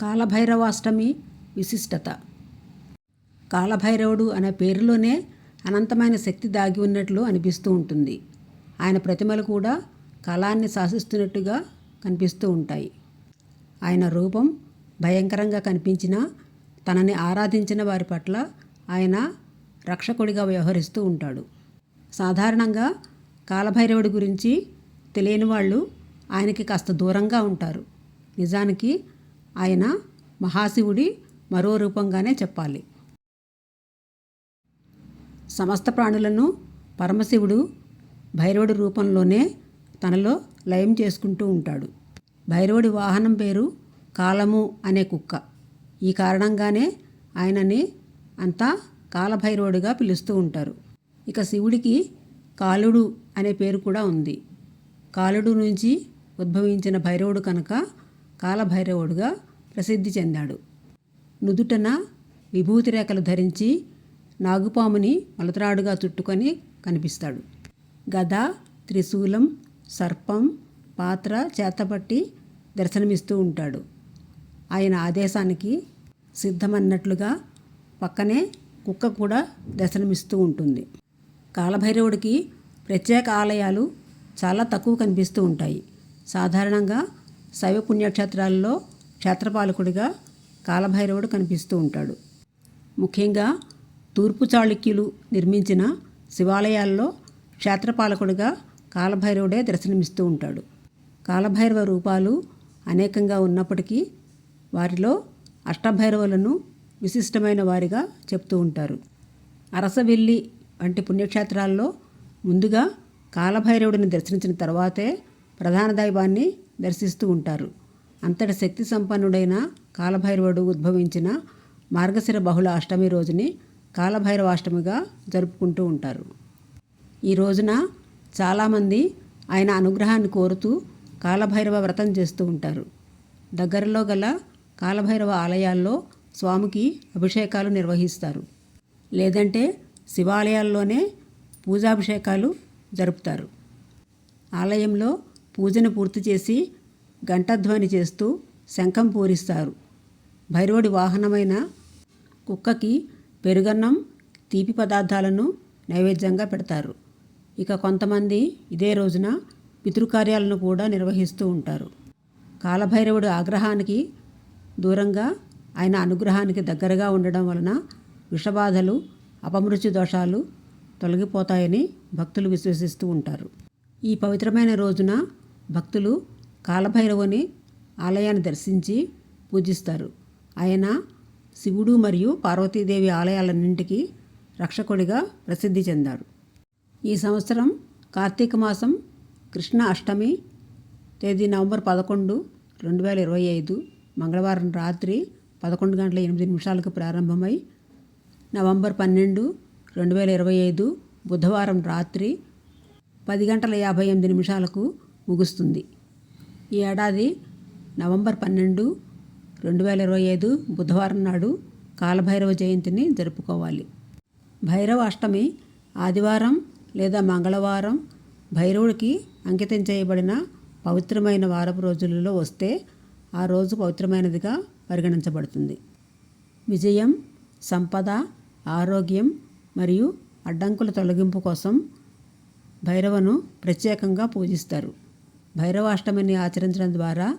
కాలభైరవాష్టమి విశిష్టత. కాలభైరవుడు అనే పేరులోనే అనంతమైన శక్తి దాగి ఉన్నట్లు అనిపిస్తూ ఉంటుంది. ఆయన ప్రతిమలు కూడా కాలాన్ని శాసిస్తున్నట్టుగా కనిపిస్తూ ఉంటాయి. ఆయన రూపం భయంకరంగా కనిపించినా తనని ఆరాధించిన వారి పట్ల ఆయన రక్షకుడిగా వ్యవహరిస్తూ ఉంటాడు. సాధారణంగా కాలభైరవుడి గురించి తెలియని వాళ్ళు ఆయనకి కాస్త దూరంగా ఉంటారు. నిజానికి ఆయన మహాశివుడి మరో రూపంగానే చెప్పాలి. సమస్త ప్రాణులను పరమశివుడు భైరవుడి రూపంలోనే తనలో లయం చేసుకుంటూ ఉంటాడు. భైరవుడి వాహనం పేరు కాలము అనే కుక్క. ఈ కారణంగానే ఆయనని అంతా కాలభైరవుడిగా పిలుస్తూ ఉంటారు. ఇక శివుడికి కాలుడు అనే పేరు కూడా ఉంది. కాలుడు నుంచి ఉద్భవించిన భైరవుడు కనుక కాలభైరవుడుగా ప్రసిద్ధి చెందాడు. నుదుటన విభూతి రేఖలు ధరించి నాగుపాముని మలతరాడుగా చుట్టుకొని కనిపిస్తాడు. గద త్రిశూలం సర్పం పాత్ర చేతపట్టి దర్శనమిస్తూ ఉంటాడు. ఆయన ఆదేశానికి సిద్ధమన్నట్లుగా పక్కనే కుక్క కూడా దర్శనమిస్తూ ఉంటుంది. కాలభైరవుడికి ప్రత్యేక ఆలయాలు చాలా తక్కువ కనిపిస్తూ ఉంటాయి. సాధారణంగా శైవ పుణ్యక్షేత్రాల్లో క్షేత్రపాలకుడిగా కాలభైరవుడు కనిపిస్తూ ఉంటాడు. ముఖ్యంగా తూర్పు చాళుక్యులు నిర్మించిన శివాలయాల్లో క్షేత్రపాలకుడిగా కాలభైరవుడే దర్శనమిస్తూ ఉంటాడు. కాలభైరవ రూపాలు అనేకంగా ఉన్నప్పటికీ వారిలో అష్టభైరవులను విశిష్టమైన వారిగా చెప్తూ ఉంటారు. అరసవెల్లి వంటి పుణ్యక్షేత్రాల్లో ముందుగా కాలభైరవుడిని దర్శించిన తర్వాతే ప్రధాన దైవాన్ని దర్శిస్తూ ఉంటారు. అంతటి శక్తి సంపన్నుడైన కాలభైరవుడు ఉద్భవించిన మార్గశిర బహుళ అష్టమి రోజుని కాలభైరవాష్టమిగా జరుపుకుంటూ ఉంటారు. ఈ రోజున చాలామంది ఆయన అనుగ్రహాన్ని కోరుతూ కాలభైరవ వ్రతం చేస్తూ ఉంటారు. దగ్గరలో గల కాలభైరవ ఆలయాల్లో స్వామికి అభిషేకాలు నిర్వహిస్తారు. లేదంటే శివాలయాల్లోనే పూజాభిషేకాలు జరుపుతారు. ఆలయంలో పూజను పూర్తి చేసి గంటధ్వని చేస్తూ శంఖం పూరిస్తారు. భైరవుడి వాహనమైన కుక్కకి పెరుగన్నం తీపి పదార్థాలను నైవేద్యంగా పెడతారు. ఇక కొంతమంది ఇదే రోజున పితృకార్యాలను కూడా నిర్వహిస్తూ ఉంటారు. కాలభైరవుడు ఆగ్రహానికి దూరంగా ఆయన అనుగ్రహానికి దగ్గరగా ఉండడం వలన విషబాధలు అపమృత్యు దోషాలు తొలగిపోతాయని భక్తులు విశ్వసిస్తూ ఉంటారు. ఈ పవిత్రమైన రోజున భక్తులు కాలభైరవుని ఆలయాన్ని దర్శించి పూజిస్తారు. ఆయన శివుడు మరియు పార్వతీదేవి ఆలయాలన్నింటికి రక్షకుడిగా ప్రసిద్ధి చెందాడు ఈ సంవత్సరం కార్తీక మాసం కృష్ణ అష్టమి తేదీ నవంబర్ పదకొండు రెండు వేల ఇరవై ఐదు మంగళవారం రాత్రి పదకొండు గంటల ఎనిమిది నిమిషాలకు ప్రారంభమై నవంబర్ పన్నెండు రెండు వేల ఇరవై ఐదు బుధవారం రాత్రి పది గంటల యాభై ఎనిమిది నిమిషాలకు ముగుస్తుంది. ఈ ఏడాది నవంబర్ పన్నెండు రెండు వేల ఇరవై ఐదు బుధవారం నాడు కాలభైరవ జయంతిని జరుపుకోవాలి. భైరవ అష్టమి ఆదివారం లేదా మంగళవారం భైరవుడికి అంకితం చేయబడిన పవిత్రమైన వారపు రోజులలో వస్తే ఆ రోజు పవిత్రమైనదిగా పరిగణించబడుతుంది. విజయం సంపద ఆరోగ్యం మరియు అడ్డంకుల తొలగింపు కోసం భైరవను ప్రత్యేకంగా పూజిస్తారు. భైరవాష్టమిని ఆచరించడం ద్వారా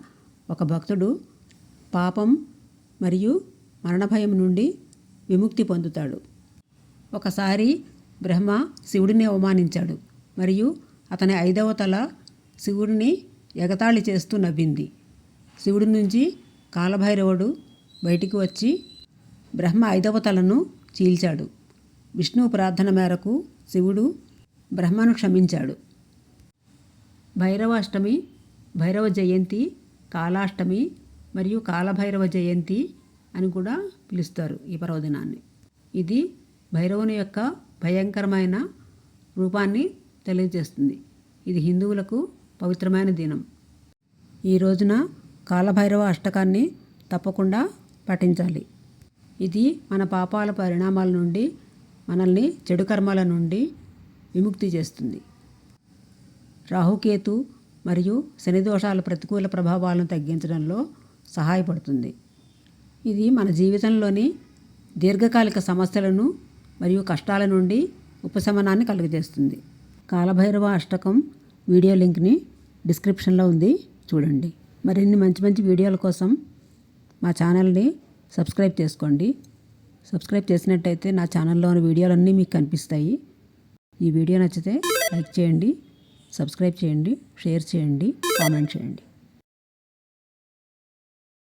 ఒక భక్తుడు పాపం మరియు మరణభయం నుండి విముక్తి పొందుతాడు. ఒకసారి బ్రహ్మ శివుడిని అవమానించాడు మరియు అతని ఐదవ తల శివుడిని ఎగతాళి చేస్తూ నవ్వింది. శివుడి నుంచి కాలభైరవుడు బయటికి వచ్చి బ్రహ్మ ఐదవ తలను చీల్చాడు. విష్ణువు ప్రార్థన మేరకు శివుడు బ్రహ్మను క్షమించాడు. భైరవాష్టమి భైరవ జయంతి కాలాష్టమి మరియు కాలభైరవ జయంతి అని కూడా పిలుస్తారు ఈ పర్వదినాన్ని. ఇది భైరవుని యొక్క భయంకరమైన రూపాన్ని తెలియజేస్తుంది. ఇది హిందువులకు పవిత్రమైన దినం. ఈ రోజున కాలభైరవ అష్టకాన్ని తప్పకుండా పఠించాలి. ఇది మన పాపాల పరిణామాల నుండి మనల్ని చెడు కర్మల నుండి విముక్తి చేస్తుంది. రాహుకేతు మరియు శని దోషాల ప్రతికూల ప్రభావాలను తగ్గించడంలో సహాయపడుతుంది. ఇది మన జీవితంలోని దీర్ఘకాలిక సమస్యలను మరియు కష్టాల నుండి ఉపశమనాన్ని కలుగజేస్తుంది. కాలభైరవ అష్టకం వీడియో లింక్ని డిస్క్రిప్షన్లో ఉంది. చూడండి. మరిన్ని మంచి మంచి వీడియోల కోసం మా ఛానల్ని సబ్స్క్రైబ్ చేసుకోండి. సబ్స్క్రైబ్ చేసినట్టయితే నా ఛానల్లో ఉన్న వీడియోలన్నీ మీకు కనిపిస్తాయి. ఈ వీడియో నచ్చితే లైక్ చేయండి. సబ్స్క్రైబ్ చేయండి షేర్ చేయండి కామెంట్ చేయండి.